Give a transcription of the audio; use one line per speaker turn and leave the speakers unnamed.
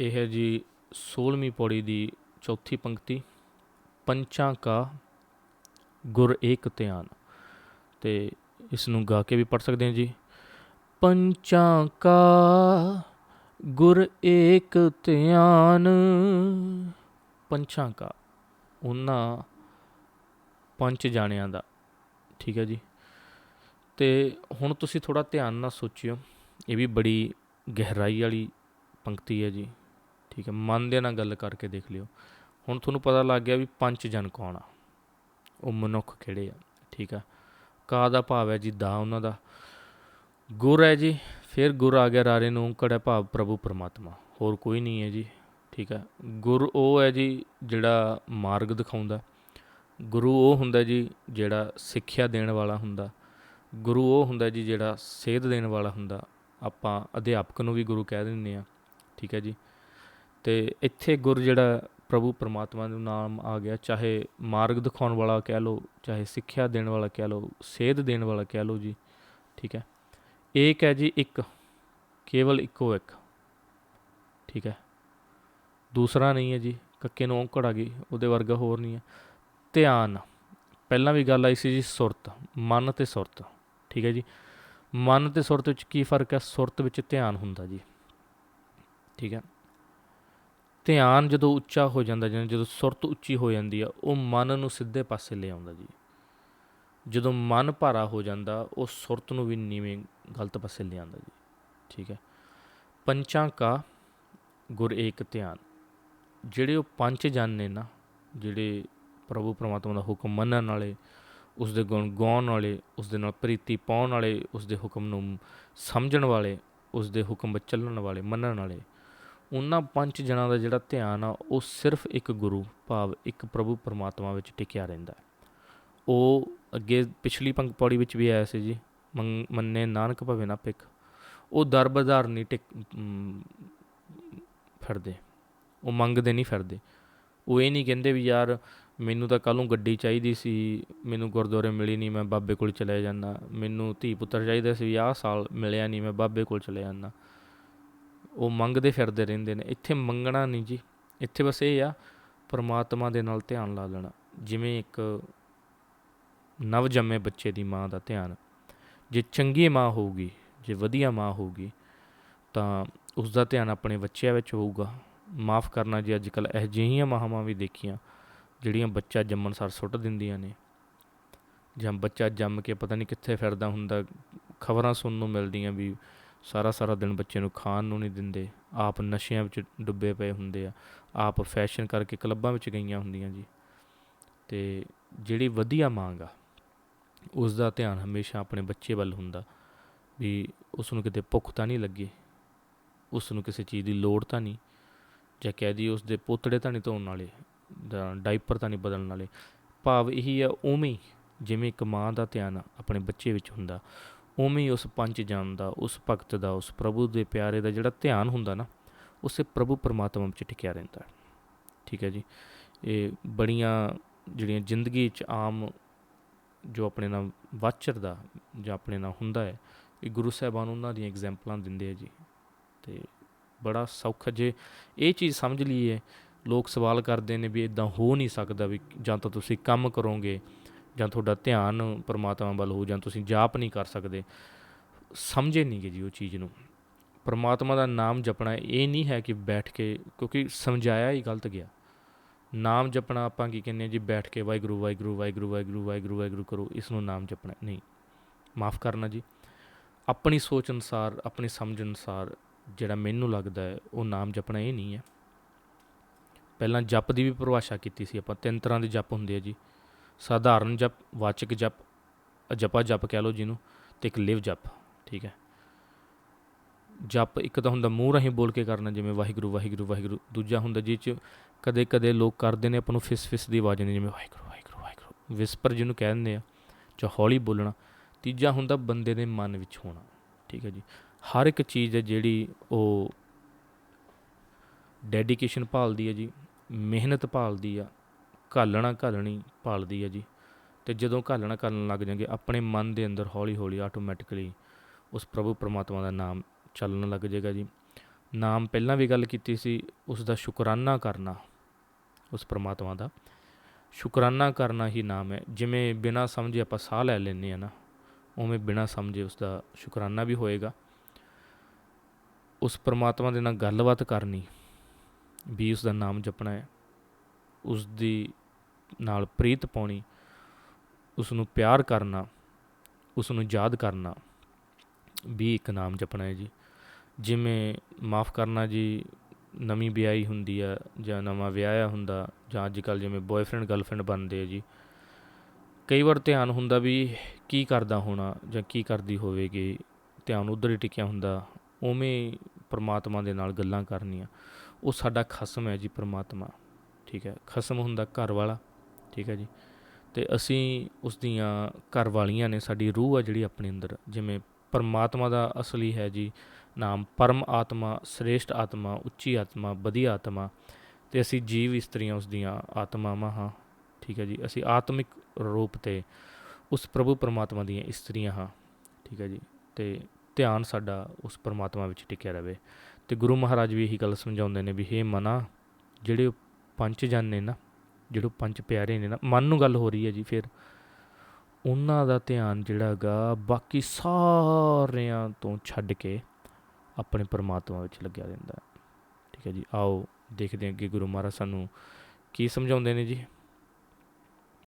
ਇਹ ਹੈ ਜੀ 16ਵੀਂ ਪੌੜੀ ਦੀ ਚੌਥੀ ਪੰਕਤੀ, ਪੰਚਾਂ ਕਾ ਗੁਰ ਏਕ ਧਿਆਨ। ਤੇ ਇਸ ਨੂੰ ਗਾ ਕੇ ਵੀ ਪੜ ਸਕਦੇ ਹਾਂ ਜੀ। ਪੰਚਾਂ ਕਾ ਗੁਰ ਏਕ ਧਿਆਨ। ਪੰਚਾਂ ਕਾ, ਉਹਨਾਂ ਪੰਜ ਜਾਣਿਆਂ ਦਾ, ਠੀਕ ਹੈ ਜੀ। ਤੇ ਹੁਣ ਤੁਸੀਂ ਥੋੜਾ ਧਿਆਨ ਨਾਲ ਸੋਚਿਓ, ਇਹ ਵੀ ਬੜੀ ਗਹਿਰਾਈ ਵਾਲੀ ਪੰਕਤੀ ਹੈ ਜੀ। ਠੀਕ ਹੈ, ਮਨ ਦੇ ਨਾਲ ਗੱਲ ਕਰਕੇ ਦੇਖ ਲਿਓ। ਹੁਣ ਤੁਹਾਨੂੰ ਪਤਾ ਲੱਗ ਗਿਆ ਵੀ ਪੰਜ ਜਨ ਕੌਣ ਆ। ਉਹ ਮਨੁੱਖ ਕਿਹੜੇ ਆ, ਠੀਕ ਆ? ਕਾ ਦਾ ਭਾਵ ਹੈ ਜੀ ਦਾ ਉਹਨਾਂ ਦਾ। ਗੁਰ ਹੈ ਜੀ, ਫਿਰ ਗੁਰ ਆ ਗਿਆ ਰਾਰੇ ਨੂੰ ਓਂਕੜ ਭਾਵ ਪ੍ਰਭੂ ਪਰਮਾਤਮਾ। ਹੋਰ ਕੋਈ ਨਹੀਂ ਹੈ ਜੀ, ਠੀਕ ਹੈ ਗੁਰ ਉਹ ਹੈ ਜੀ ਜਿਹੜਾ ਮਾਰਗ ਦਿਖਾਉਂਦਾ। ਗੁਰੂ ਉਹ ਹੁੰਦਾ ਜੀ ਜਿਹੜਾ ਸਿੱਖਿਆ ਦੇਣ ਵਾਲਾ ਹੁੰਦਾ। ਗੁਰੂ ਉਹ ਹੁੰਦਾ ਜੀ ਜਿਹੜਾ ਸੇਧ ਦੇਣ ਵਾਲਾ ਹੁੰਦਾ। ਆਪਾਂ ਅਧਿਆਪਕ ਨੂੰ ਵੀ ਗੁਰੂ ਕਹਿ ਦਿੰਦੇ ਆ ਠੀਕ ਹੈ ਜੀ? ਤੇ ਇੱਥੇ ਗੁਰ ਜਿਹੜਾ ਪ੍ਰਭੂ ਪਰਮਾਤਮਾ ਨੂੰ ਨਾਮ ਆ ਗਿਆ, ਚਾਹੇ ਮਾਰਗ ਦਿਖਾਉਣ ਵਾਲਾ ਕਹਿ ਲਓ, ਚਾਹੇ ਸਿੱਖਿਆ ਦੇਣ ਵਾਲਾ ਕਹਿ ਲਓ, ਸੇਧ ਦੇਣ ਵਾਲਾ ਕਹਿ ਲਓ ਜੀ, ਠੀਕ ਹੈ। ਏਕ ਹੈ ਜੀ ਇੱਕ, ਕੇਵਲ ਇੱਕੋ ਇੱਕ, ਠੀਕ ਹੈ। ਦੂਸਰਾ ਨਹੀਂ ਹੈ ਜੀ, ਕੱਕੇ ਨੂੰ ਔਂਕੜ ਆ ਗਈ, ਉਹਦੇ ਵਰਗਾ ਹੋਰ ਨਹੀਂ ਹੈ। ਧਿਆਨ, ਪਹਿਲਾਂ ਵੀ ਗੱਲ ਆਈ ਸੀ ਜੀ ਸੁਰਤ, ਮਨ ਤੇ ਸੁਰਤ, ਠੀਕ ਹੈ ਜੀ। ਮਨ ਤੇ ਸੁਰਤ ਵਿੱਚ ਕੀ ਫ਼ਰਕ ਹੈ? ਸੁਰਤ ਵਿੱਚ ਧਿਆਨ ਹੁੰਦਾ ਜੀ, ਠੀਕ ਹੈ। ਧਿਆਨ ਜਦੋਂ ਉੱਚਾ ਹੋ ਜਾਂਦਾ ਜਾਂ ਜਦੋਂ ਸੁਰਤ ਉੱਚੀ ਹੋ ਜਾਂਦੀ ਆ, ਉਹ ਮਨ ਨੂੰ ਸਿੱਧੇ ਪਾਸੇ ਲੈ ਆਉਂਦਾ ਜੀ। ਜਦੋਂ ਮਨ ਭਾਰਾ ਹੋ ਜਾਂਦਾ, ਉਹ ਸੁਰਤ ਨੂੰ ਵੀ ਨੀਵੇਂ ਗਲਤ ਪਾਸੇ ਲੈ ਆਉਂਦਾ ਜੀ। ਠੀਕ ਹੈ। ਪੰਚਾਂ ਕਾ ਗੁਰ ਏਕ ਧਿਆਨ। ਜਿਹੜੇ ਉਹ ਪੰਜ ਜਨ ਨੇ ਨਾ, ਜਿਹੜੇ ਪ੍ਰਭੂ ਪਰਮਾਤਮਾ ਦਾ ਹੁਕਮ ਮੰਨਣ ਵਾਲੇ, ਉਸ ਦੇ ਗੁਣ ਗਾਉਣ ਵਾਲੇ, ਉਸ ਦੇ ਨਾਲ ਪ੍ਰੀਤੀ ਪਾਉਣ ਵਾਲੇ, ਉਸ ਦੇ ਹੁਕਮ ਨੂੰ ਸਮਝਣ ਵਾਲੇ, ਉਸ ਦੇ ਹੁਕਮ ਵਿੱਚ ਚੱਲਣ ਵਾਲੇ, ਮੰਨਣ ਵਾਲੇ ਉਹਨਾਂ ਪੰਜ ਜਣਾਂ ਦਾ ਜਿਹੜਾ ਧਿਆਨ ਆ, ਉਹ ਸਿਰਫ ਇੱਕ ਗੁਰੂ, ਭਾਵ ਇੱਕ ਪ੍ਰਭੂ ਪਰਮਾਤਮਾ ਵਿੱਚ ਟਿਕਿਆ ਰਹਿੰਦਾ ਹੈ। ਉਹ ਅੱਗੇ ਪਿਛਲੀ ਪੰਕ ਪੌੜੀ ਵਿੱਚ ਵੀ ਆਇਆ ਸੀ ਜੀ ਮੰਨ- ਮੰਨੇ ਨਾਨਕ ਭਵੇ ਨਾ ਪਿਕ ਉਹ ਦਰ ਬਜ਼ਾਰ ਨਹੀਂ ਟਿਕ ਫਿਰਦੇ। ਉਹ ਮੰਗਦੇ ਨਹੀਂ ਫਿਰਦੇ। ਉਹ ਇਹ ਨਹੀਂ ਕਹਿੰਦੇ ਵੀ ਯਾਰ, ਮੈਨੂੰ ਤਾਂ ਕੱਲ ਨੂੰ ਗੱਡੀ ਚਾਹੀਦੀ ਸੀ, ਮੈਨੂੰ ਗੁਰਦੁਆਰੇ ਮਿਲੀ ਨਹੀਂ, ਮੈਂ ਬਾਬੇ ਕੋਲ ਚਲੇ ਜਾਂਦਾ। ਮੈਨੂੰ ਧੀ ਪੁੱਤਰ ਚਾਹੀਦਾ ਸੀ ਆਹ ਸਾਲ ਮਿਲਿਆ ਨਹੀਂ, ਮੈਂ ਬਾਬੇ ਕੋਲ ਚਲੇ ਜਾਂਦਾ। ਉਹ ਮੰਗਦੇ ਫਿਰਦੇ ਰਹਿੰਦੇ ਨੇ। ਇੱਥੇ ਮੰਗਣਾ ਨਹੀਂ ਜੀ। ਇੱਥੇ ਬਸ ਇਹ ਆ, ਪਰਮਾਤਮਾ ਦੇ ਨਾਲ ਧਿਆਨ ਲਾ ਲੈਣਾ। ਜਿਵੇਂ ਇੱਕ ਨਵ ਜੰਮੇ ਬੱਚੇ ਦੀ ਮਾਂ ਦਾ ਧਿਆਨ। ਜੇ ਚੰਗੀ ਮਾਂ ਹੋਊਗੀ, ਜੇ ਵਧੀਆ ਮਾਂ ਹੋਊਗੀ, ਤਾਂ ਉਸ ਦਾ ਧਿਆਨ ਆਪਣੇ ਬੱਚਿਆਂ ਵਿੱਚ ਹੋਊਗਾ। ਮਾਫ ਕਰਨਾ ਜੀ ਅੱਜ ਕੱਲ੍ਹ ਜਿਹੀਆਂ ਮਾਵਾਂ ਵੀ ਦੇਖੀਆਂ, ਜਿਹੜੀਆਂ ਬੱਚਾ ਜੰਮਣ ਸਾਰ ਸੁੱਟ ਦਿੰਦੀਆਂ ਨੇ। ਜਾਂ ਬੱਚਾ ਜੰਮ ਕੇ ਪਤਾ ਨਹੀਂ ਕਿੱਥੇ ਫਿਰਦਾ ਹੁੰਦਾ, ਖਬਰਾਂ ਸੁਣਨ ਨੂੰ ਮਿਲਦੀਆਂ ਵੀ ਸਾਰਾ ਸਾਰਾ ਦਿਨ ਬੱਚੇ ਨੂੰ ਖਾਣ ਨੂੰ ਨਹੀਂ ਦਿੰਦੇ। ਆਪ ਨਸ਼ਿਆਂ ਵਿੱਚ ਡੁੱਬੇ ਪਏ ਹੁੰਦੇ ਆ। ਆਪ ਫੈਸ਼ਨ ਕਰਕੇ ਕਲੱਬਾਂ ਵਿੱਚ ਗਈਆਂ ਹੁੰਦੀਆਂ ਜੀ। ਤੇ ਜਿਹੜੀ ਵਧੀਆ ਮੰਗ ਆ ਉਸ ਦਾ ਧਿਆਨ ਹਮੇਸ਼ਾ ਆਪਣੇ ਬੱਚੇ ਵੱਲ ਹੁੰਦਾ ਵੀ ਉਸ ਨੂੰ ਕਿਤੇ ਭੁੱਖ ਤਾਂ ਨਹੀਂ ਲੱਗੇ ਉਸ ਨੂੰ ਕਿਸੇ ਚੀਜ਼ ਦੀ ਲੋੜ ਤਾਂ ਨਹੀਂ, ਜਾਂ ਕਹਿ ਦੀ ਉਸ ਦੇ ਪੋਤੜੇ ਤਾਂ ਨਹੀਂ ਧੋਣ ਵਾਲੇ, ਜਾਂ ਡਾਈਪਰ ਤਾਂ ਨਹੀਂ ਬਦਲਣ ਵਾਲੇ। ਭਾਵ ਇਹੀ ਆ, ਉਵੇਂ ਹੀ ਜਿਵੇਂ ਇੱਕ ਮਾਂ ਦਾ ਧਿਆਨ ਆਪਣੇ ਬੱਚੇ ਵਿੱਚ ਹੁੰਦਾ ਉਵੇਂ ਹੀ ਉਸ ਪੰਜ ਜਨ ਦਾ, ਉਸ ਭਗਤ ਦਾ, ਉਸ ਪ੍ਰਭੂ ਦੇ ਪਿਆਰੇ ਦਾ ਜਿਹੜਾ ਧਿਆਨ ਹੁੰਦਾ ਨਾ, ਉਸੇ ਪ੍ਰਭੂ ਪਰਮਾਤਮਾ ਵਿੱਚ ਟਿਕਿਆ ਰਹਿੰਦਾ ਠੀਕ ਹੈ ਜੀ? ਇਹ ਬੜੀਆਂ ਜਿਹੜੀਆਂ ਜ਼ਿੰਦਗੀ 'ਚ ਆਮ ਜੋ ਆਪਣੇ ਨਾਲ ਵਾਚਰਦਾ ਜਾਂ ਆਪਣੇ ਨਾਲ ਹੁੰਦਾ ਹੈ, ਇਹ ਗੁਰੂ ਸਾਹਿਬਾਨ ਉਹਨਾਂ ਦੀਆਂ ਐਗਜ਼ਾਮਪਲਾਂ ਦਿੰਦੇ ਆ ਜੀ। ਤੇ ਬੜਾ ਸੌਖਾ, ਜੇ ਇਹ ਚੀਜ਼ ਸਮਝ ਲਈਏ, ਲੋਕ ਸਵਾਲ ਕਰਦੇ ਨੇ ਵੀ ਇਦਾਂ ਹੋ ਨਹੀਂ ਸਕਦਾ ਵੀ ਜਾਂ ਤਾਂ ਤੁਸੀਂ ਕੰਮ ਕਰੋਗੇ ਜਾਂ ਤੁਹਾਡਾ ਧਿਆਨ ਪਰਮਾਤਮਾ ਵੱਲ ਹੋ ਜਾਂ ਤੁਸੀਂ ਜਾਪ ਨਹੀਂ ਕਰ ਸਕਦੇ, ਸਮਝੇ ਨਹੀਂਗੇ ਜੀ ਉਹ ਚੀਜ਼ ਨੂੰ। ਪਰਮਾਤਮਾ ਦਾ ਨਾਮ ਜਪਣਾ ਇਹ ਨਹੀਂ ਹੈ ਕਿ ਬੈਠ ਕੇ, ਕਿਉਂਕਿ ਸਮਝਾਇਆ ਹੀ ਗਲਤ ਗਿਆ। ਨਾਮ ਜਪਣਾ ਆਪਾਂ ਕੀ ਕਹਿੰਦੇ ਹਾਂ ਜੀ, ਬੈਠ ਕੇ ਵਾਹਿਗੁਰੂ ਵਾਹਿਗੁਰੂ ਵਾਹਿਗੁਰੂ ਵਾਹਿਗੁਰੂ ਵਾਹਿਗੁਰੂ ਵਾਹਿਗੁਰੂ ਕਰੋ ਇਸ ਨੂੰ ਨਾਮ ਜਪਣਾ ਨਹੀਂ, ਮਾਫ ਕਰਨਾ ਜੀ। ਆਪਣੀ ਸੋਚ ਅਨੁਸਾਰ, ਆਪਣੀ ਸਮਝ ਅਨੁਸਾਰ ਜਿਹੜਾ ਮੈਨੂੰ ਲੱਗਦਾ ਹੈ, ਉਹ ਨਾਮ ਜਪਣਾ ਇਹ ਨਹੀਂ ਹੈ। ਪਹਿਲਾਂ ਜਪ ਦੀ ਵੀ ਪਰਿਭਾਸ਼ਾ ਕੀਤੀ ਸੀ ਆਪਾਂ, ਤਿੰਨ ਤਰ੍ਹਾਂ ਦੇ ਜਪ ਹੁੰਦੇ ਆ ਜੀ। ਸਾਧਾਰਨ ਜਪ, ਵਾਚਕ ਜਪ ਜਪਾ ਜਪ ਕਹਿ ਲਓ ਜਿਹਨੂੰ, ਤੇ ਇੱਕ ਲਿਵ ਜਪ, ਠੀਕ ਹੈ। ਜਪ ਇੱਕ ਤਾਂ ਹੁੰਦਾ ਮੂੰਹ ਰਾਹੀਂ ਬੋਲ ਕੇ ਕਰਨਾ, ਜਿਵੇਂ ਵਾਹਿਗੁਰੂ ਵਾਹਿਗੁਰੂ ਵਾਹਿਗੁਰੂ, ਦੂਜਾ ਹੁੰਦਾ ਜਿਹ ਚ ਕਦੇ ਕਦੇ ਲੋਕ ਕਰਦੇ ਨੇ, ਆਪਾਂ ਨੂੰ ਫਿਸ ਫਿਸ ਦੀ ਆਵਾਜ਼ ਨੇ ਜਿਵੇਂ ਵਾਹਿਗੁਰੂ ਵਾਹਿਗੁਰੂ ਵਾਹਿਗੁਰੂ, ਵਿਸਪਰ ਜਿਹਨੂੰ ਕਹਿ ਦਿੰਦੇ ਆ, ਜਾਂ ਹੌਲੀ ਬੋਲਣਾ, ਤੀਜਾ ਹੁੰਦਾ ਬੰਦੇ ਦੇ ਮਨ ਵਿੱਚ ਹੋਣਾ, ਠੀਕ ਹੈ ਜੀ। ਹਰ ਇੱਕ ਚੀਜ਼ ਹੈ ਜਿਹੜੀ ਉਹ ਡੈਡੀਕੇਸ਼ਨ ਭਾਲਦੀ ਹੈ ਜੀ, ਮਿਹਨਤ ਭਾਲਦੀ ਆ ਘਾਲਣਾ ਘਾਲਣੀ ਭਾਲਦੀ ਹੈ ਜੀ। ਤੇ ਜਦੋਂ ਘਾਲਣਾ ਘਾਲਣ ਲੱਗ ਜਾਂਗੇ ਆਪਣੇ ਮਨ ਦੇ ਅੰਦਰ ਹੌਲੀ ਹੌਲੀ ਆਟੋਮੈਟਿਕਲੀ ਉਸ ਪ੍ਰਭੂ ਪਰਮਾਤਮਾ ਦਾ ਨਾਮ ਚੱਲਣ ਲੱਗ ਜਾਏਗਾ ਜੀ। ਨਾਮ ਪਹਿਲਾਂ ਵੀ ਗੱਲ ਕੀਤੀ ਸੀ, ਉਸ ਦਾ ਸ਼ੁਕਰਾਨਾ ਕਰਨਾ, ਉਸ ਪਰਮਾਤਮਾ ਦਾ। ਸ਼ੁਕਰਾਨਾ ਕਰਨਾ ਹੀ ਨਾਮ ਹੈ। ਜਿਵੇਂ ਬਿਨਾਂ ਸਮਝੇ ਆਪਾਂ ਸਾਹ ਲੈ ਲੈਂਦੇ ਆ ਨਾ, ਉਵੇਂ ਬਿਨਾਂ ਸਮਝੇ ਉਸ ਦਾ ਸ਼ੁਕਰਾਨਾ ਵੀ ਹੋਏਗਾ। ਉਸ ਪਰਮਾਤਮਾ ਦੇ ਨਾਲ ਗੱਲਬਾਤ ਕਰਨੀ, ਵੀ ਉਸ ਦਾ ਨਾਮ ਜਪਣਾ ਹੈ। ਉਸ ਦੀ ਨਾਲ ਪ੍ਰੀਤ ਪਾਉਣੀ ਉਸ ਨੂੰ ਪਿਆਰ ਕਰਨਾ ਉਸ ਨੂੰ ਯਾਦ ਕਰਨਾ ਵੀ ਇੱਕ ਨਾਮ ਜਪਣਾ ਹੈ ਜੀ। ਜਿਵੇਂ ਮਾਫ ਕਰਨਾ ਜੀ, ਨਵੀਂ ਵਿਆਹੀ ਹੁੰਦੀ ਆ ਜਾਂ ਨਵਾਂ ਵਿਆਹਿਆ ਹੁੰਦਾ ਜਾਂ ਅੱਜ ਕੱਲ੍ਹ ਜਿਵੇਂ ਬॉयਫ੍ਰੈਂਡ ਗਰਲਫ੍ਰੈਂਡ ਬਣਦੇ ਆ ਜੀ। ਕਈ ਵਾਰ ਧਿਆਨ ਹੁੰਦਾ ਵੀ ਕੀ ਕਰਦਾ ਹੋਣਾ ਜਾਂ ਕੀ ਕਰਦੀ ਹੋਵੇਗੀ, ਧਿਆਨ ਉਧਰ ਹੀ ਟਿਕਿਆ ਹੁੰਦਾ, ਉਵੇਂ ਪਰਮਾਤਮਾ ਦੇ ਨਾਲ ਗੱਲਾਂ ਕਰਨੀਆਂ। ਉਹ ਸਾਡਾ ਖਸਮ ਹੈ ਜੀ ਪਰਮਾਤਮਾ। ਠੀਕ ਹੈ, ਖਸਮ ਹੁੰਦਾ ਘਰ ਵਾਲਾ, ਠੀਕ ਹੈ ਜੀ। ਤੇ ਅਸੀਂ ਉਸ ਦੀਆਂ ਘਰ ਵਾਲੀਆਂ ਨੇ, ਸਾਡੀ ਰੂਹ ਆ ਜਿਹੜੀ ਆਪਣੇ ਅੰਦਰ, ਜਿਵੇਂ ਪਰਮਾਤਮਾ ਦਾ ਅਸਲੀ ਹੈ ਜੀ, ਨਾਮ ਪਰਮ ਆਤਮਾ, ਸ੍ਰੇਸ਼ਟ ਆਤਮਾ, ਉੱਚੀ ਆਤਮਾ, ਵਧੀਆ ਆਤਮਾ, ਤੇ ਅਸੀਂ ਜੀਵ ਇਸਤਰੀਆਂ ਉਸ ਦੀਆਂ ਆਤਮਾਵਾਂ ਹਾਂ, ਠੀਕ ਹੈ ਜੀ। ਅਸੀਂ ਆਤਮਿਕ ਰੂਪ ਤੇ ਉਸ ਪ੍ਰਭੂ ਪਰਮਾਤਮਾ ਦੀਆਂ ਇਸਤਰੀਆਂ ਹਾਂ, ਠੀਕ ਹੈ ਜੀ। ਤੇ ਧਿਆਨ ਸਾਡਾ ਉਸ ਪਰਮਾਤਮਾ ਵਿੱਚ ਟਿਕਿਆ ਰਹੇ ਤੇ ਗੁਰੂ ਮਹਾਰਾਜ ਵੀ ਇਹੀ ਗੱਲ ਸਮਝਾਉਂਦੇ ਨੇ ਵੀ, ਹੇ ਮਨਾ, ਜਿਹੜੇ ਪੰਜ ਜਨ ਨੇ ਨਾ, ਜਿਹੜੇ ਉਹ ਪੰਜ ਪਿਆਰੇ ਨੇ ਨਾ, ਮਨ ਨੂੰ ਗੱਲ ਹੋ ਰਹੀ ਹੈ ਜੀ ਫਿਰ। ਉਹਨਾਂ ਦਾ ਧਿਆਨ ਜਿਹੜਾ ਹੈਗਾ, ਬਾਕੀ ਸਾਰਿਆਂ ਤੋਂ ਛੱਡ ਕੇ ਆਪਣੇ ਪਰਮਾਤਮਾ ਵਿੱਚ ਲੱਗਿਆ ਰਹਿੰਦਾ ਠੀਕ ਹੈ ਜੀ, ਆਓ ਦੇਖਦੇ ਹਾਂ ਕਿ ਗੁਰੂ ਮਹਾਰਾਜ ਸਾਨੂੰ ਕੀ ਸਮਝਾਉਂਦੇ ਨੇ ਜੀ।